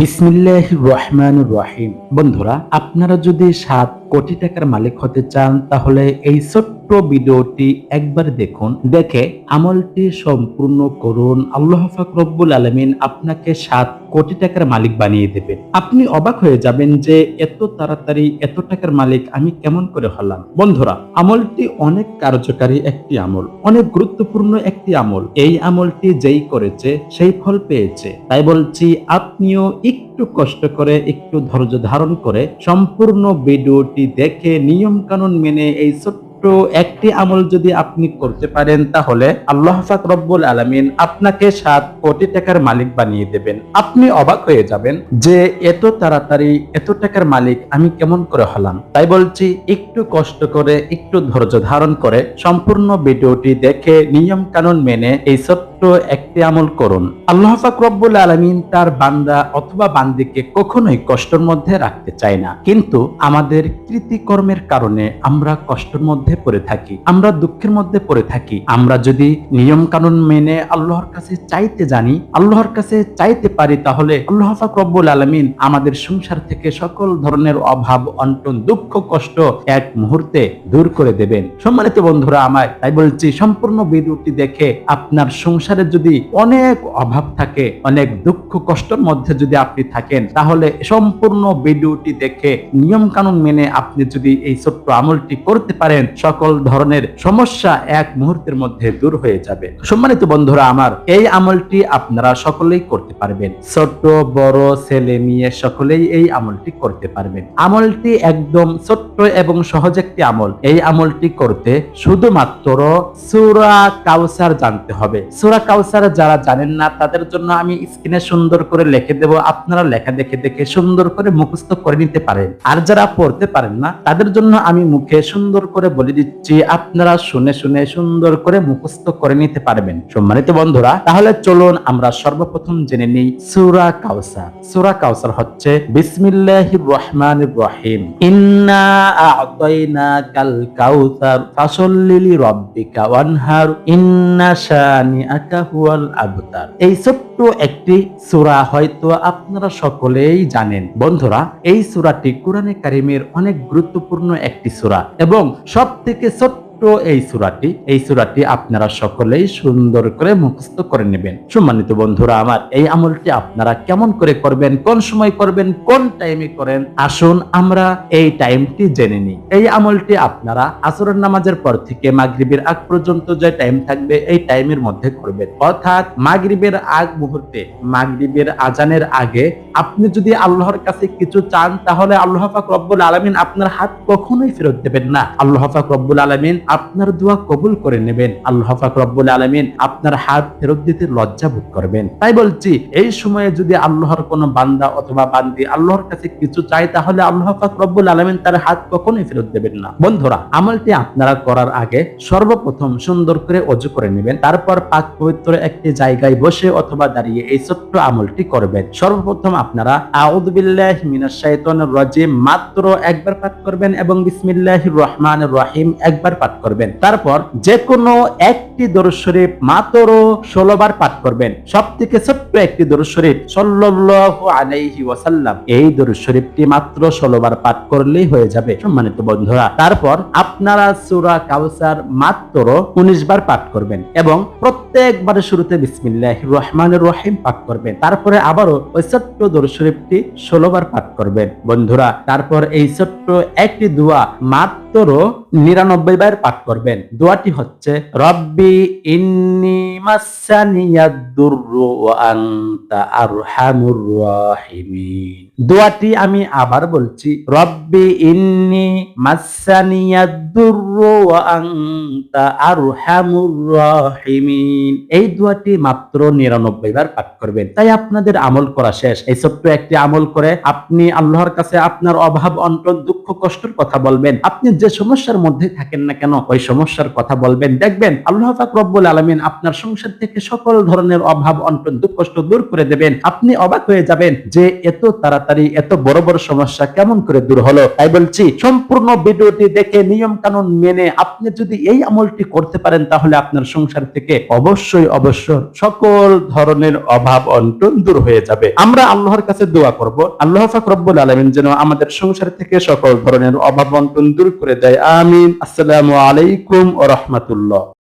বিসমিল্লাহ রহমানুর রহিম। বন্ধুরা, আপনারা যদি সাত কোটি টাকার মালিক হতে চান, তাহলে এই ছোট্ট ভিডিওটি একবার দেখুন। দেখে আমলটি সম্পূর্ণ করুন। আল্লাহ ফাকরব্বুল আলমিন আপনাকে সাত কোটি টাকার মালিক বানিয়ে দেবে আপনি অবাক হয়ে যাবেন যে এত তাড়াতাড়ি এত টাকার মালিক আমি কেমন করে হলাম। বন্ধুরা, আমলটি অনেক কার্যকারী একটি আমল, অনেক গুরুত্বপূর্ণ একটি আমল। এই আমলটি যেই করেছে, সেই ফল পেয়েছে। তাই বলছি, আপনিও একটু কষ্ট করে, একটু ধৈর্য ধারণ করে সম্পূর্ণ ভিডিওটি দেখে নিয়ম কানুন মেনে এই ছোট্ট একটি আমল যদি আপনি করতে পারেন, তাহলে আল্লাহ পাক রব্বুল আলামিন আপনাকে সাত কোটি টাকার মালিক বানিয়ে দেবেন। আপনি অবাক হয়ে যাবেন যে এত তাড়াতাড়ি এত টাকার মালিক আমি কেমন করে হলাম। তাই বলছি, একটু কষ্ট করে, একটু ধৈর্য ধারণ করে সম্পূর্ণ ভিডিওটি দেখে নিয়ম কানুন মেনে এই ছোট্ট একটি আমল করুন। আল্লাহ পাক রব্বুল আলামিন তার বান্দা অথবা বান্দিকে কখনোই কষ্টের মধ্যে রাখতে চায় না। কিন্তু আমাদের কৃতিকর্মের কারণে আমরা কষ্টের মধ্যে পড়ে থাকি। আমরা দুঃখের মধ্যে পড়ে থাকি। আমরা যদি নিয়ম কানুন মেনে আল্লাহর কাছে চাইতে জানি, আল্লাহর কাছে চাইতে পারি, তাহলে আল্লাহ পাক রব্বুল আলামিন আমাদের সংসার থেকে সকল ধরনের অভাব, অন্টন, দুঃখ, কষ্ট এক মুহূর্তে দূর করে দেবেন। সম্মানিত বন্ধুরা আমায়, তাই বলছি, সম্পূর্ণ ভিডিওটি দেখে আপনার সংসারে যদি অনেক অভাব থাকে, অনেক দুঃখ, কষ্টের মধ্যে যদি আপনি থাকেন, তাহলে সম্পূর্ণ ভিডিওটি দেখে নিয়ম কানুন মেনে আপনি যদি এই ছোট্ট আমলটি করতে পারেন সকল ধরনের সমস্যা এক মুহূর্তের মধ্যে দূর হয়ে যাবে। সম্মানিত বন্ধুরা, আমার এই আমলটি আপনারা সকলেই করতে পারবেন। ছোট বড়, ছেলে, মেয়ে, সকলেই এই আমলটি করতে পারবেন। আমলটি একদম ছোট্ট এবং সহজ একটি আমল। এই আমলটি করতে শুধুমাত্র সুরা কাউসার জানতে হবে। সুরা কাউসার যারা জানেন না, তাদের জন্য আমি স্ক্রিনে সুন্দর করে লিখে দেব। আপনারা লেখা দেখে দেখে সুন্দর করে মুখস্থ করে নিতে পারেন। আর যারা পড়তে পারেন না, তাদের জন্য আমি মুখে সুন্দর করে বলে দিচ্ছি আপনারা শুনে শুনে সুন্দর করে মুখস্থ করে নিতে পারবেন, সম্মানিত বন্ধুরা, তাহলে চলুন আমরা সর্বপ্রথম জেনে নিই সুরা কাউসার সুরা কাউসার হচ্ছে, বিসমিল্লাহির রহমানির রহিম। ইন্না কাল কাউসার রব্বিকা ওয়ানহার, ইন্না আবতার। এই ছোট্ট একটি সূরা হয়তো আপনারা সকলেই জানেন। বন্ধুরা, এই সূরাটি কোরআনে কারিমের অনেক গুরুত্বপূর্ণ একটি সূরা এবং সব থেকে ছোট্ট এই সূরাটি এই সূরাটি আপনারা সকলেই সুন্দর করে মুখস্থ করে নেবেন। সম্মানিত বন্ধুরা, আমার এই আমলটি আপনারা কেমন করে করবেন, কোন সময় করবেন, কোন টাইমে করেন, আসুন আমরা এই টাইমটি জেনে নিই। এই আমলটি আপনারা আসরের নামাজের পর থেকে মাগরিবের আগ পর্যন্ত যে টাইম থাকবে, এই টাইমের মধ্যে করবেন। অর্থাৎ মাগরিবের আগ মুহূর্তে, মাগরিবের আজানের আগে আপনি যদি আল্লাহর কাছে কিছু চান, তাহলে আল্লাহ পাক রব্বুল আলামিন আপনার হাত কখনোই ফেরত দেবেন না। আল্লাহ পাক রব্বুল আলামিন আপনার দোয়া কবুল করে নেবেন। আল্লাহ পাক রব্বুল আলামিন আপনার হাত ফেরত দিতে লজ্জা বোধ করবেন। তাই বলছি, এই সময়ে যদি আল্লাহর কোনো বান্দা অথবা বান্দি আল্লাহর কাছে কিছু চায়, তাহলে আল্লাহ পাক রব্বুল আলামিন তার হাত কখনোই ফেরত দেবেন না। বন্ধুরা, আমলটি আপনারা করার আগে সর্বপ্রথম সুন্দর করে অজু করে নেবেন। তারপর পাক পবিত্র একটি জায়গায় বসে অথবা দাঁড়িয়ে এই ছোট্ট আমলটি করবেন। সর্বপ্রথম আপনারা আউযু বিল্লাহি মিনাশ শাইতানির রাজিম মাত্র একবার পাঠ করবেন এবং বিসমিল্লাহির রহমানির রহিম একবার পাঠ করবেন। তারপর যে কোনো একটি দরুদ শরীফ মাত্র 16 বার পাঠ করবেন। সবথেকে ছোট্ট একটি দরুদ শরীফ সাল্লাল্লাহু আলাইহি ওয়াসাল্লাম। এই দরুদ শরীফটি মাত্র 16 বার পাঠ করলেই হয়ে যাবে, সম্মানিত বন্ধুরা। তারপর আপনারা সূরা কাউসার মাত্র 19 বার পাঠ করবেন এবং প্রত্যেকবারের শুরুতে বিসমিল্লাহির রহমানির রহিম পাঠ করবেন। তারপরে আবারও ওই ছোট্ট দরুদ শরীফটি 16 বার পাঠ করবেন, বন্ধুরা। তারপর এই ছোট্ট একটি দোয়া মাত্র নিরানব্বই বার পাঠ করবেন। দোয়াটি হচ্ছে, রব্বি ইন্নি আরহামুর রাহিমিন। দোয়াটি আমি আবার বলছি, রব্বি ইন্নি আরহামুর রাহিমিন। এই দোয়াটি মাত্র নিরানব্বই বার পাঠ করবেন। তাই আপনাদের আমল করা শেষ। এই ছোট্ট একটি আমল করে আপনি আল্লাহর কাছে আপনার অভাব অন্টন দুঃখ, কষ্টের কথা বলবেন। আপনি যে সমস্যার মধ্যে থাকেন না কেন ওই সমস্যার কথা বলবেন। দেখবেন আল্লাহ রব্বুল আলামিন আপনার সংসার থেকে সকল ধরনের অভাব, অনটন, দুঃখ, কষ্ট দূর করে দেবেন। আপনি অবাক হয়ে যাবেন যে এত তাড়াতাড়ি এত বড় বড় সমস্যা কেমন করে দূর হলো? তাই বলছি, সম্পূর্ণ ভিডিওটি দেখে নিয়ম কানুন মেনে আপনি যদি এই আমলটি করতে পারেন, তাহলে আপনার সংসার থেকে অবশ্যই অবশ্য সকল ধরনের অভাব, অনটন দূর হয়ে যাবে। আমরা আল্লাহর কাছে দোয়া করব, আল্লাহ পাক রব্বুল আলামিন যেন আমাদের সংসার থেকে সকল ধরনের অভাব, অনটন দূর করে দেয়। আমিন। আসসালামু আলাইকুম ও রাহমাতুল্লাহ।